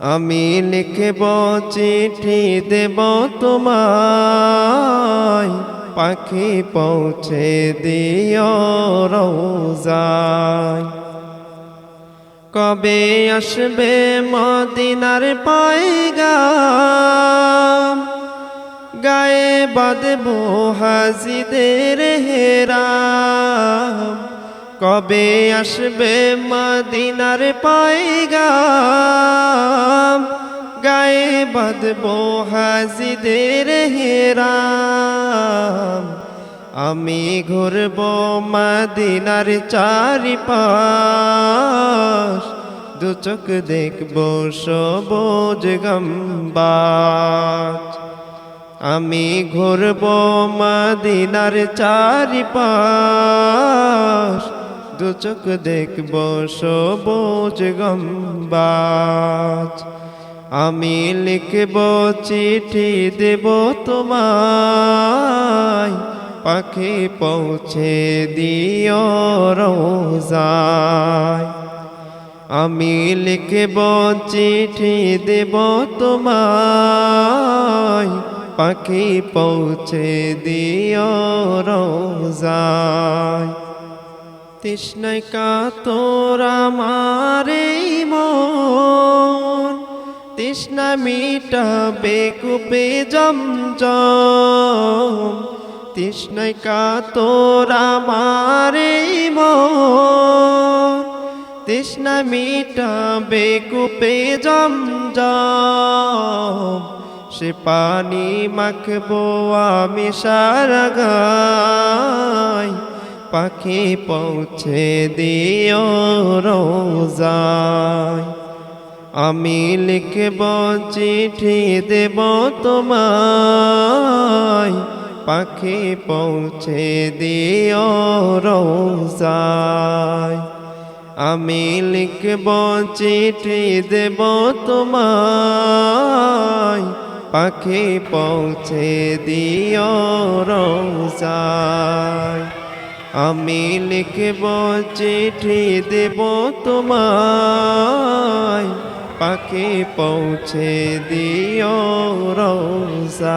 আমি লিখব চিঠি দেব তোমায়। পাখি পৌঁছে দিও রোজায়। কবে আসবে মদিনার পায়গাম? গায়ে বাঁধব হাজিদের হেরা কবে আসবে মদিনার গায়ে বাঁধব হাজিদের হেরাম। আমি ঘুরব মদিনার চারিপাশ। দু চোখ দেখব সবুজ গম্বাজ। আমি ঘুরব মদিনার চারিপাশ। দু চোখ দেখব সবুজ গম্বাজ। আমি লিখব চিঠি দেব তোমায়। পাখি পৌঁছে দিও রোজায়। আমি লিখব চিঠি দেব তোমায়। পাখি পৌঁছে দিও রোজায়। তৃষ্ণায় কাতর আমার এই মন। তৃষ্ণা মিটাবে কুপে জমজম তৃষ্ণায় কাতর আমার এই মন। তৃষ্ণা মিটাবে কুপে জমজম, সে পানি মাখবো আমি সারা গায় পাখি পৌঁছে দিও রোজায়। আমি লিখব চিঠি দেব তোমায়। পাখি পৌঁছে দিও রোজায়। আমি লিখব চিঠি দেব তোমায়। পাখি পৌঁছে দিও রোজায়। আমি লিখব চিঠি দেব তোমায়। পাখি পৌঁছে দিও রোজায়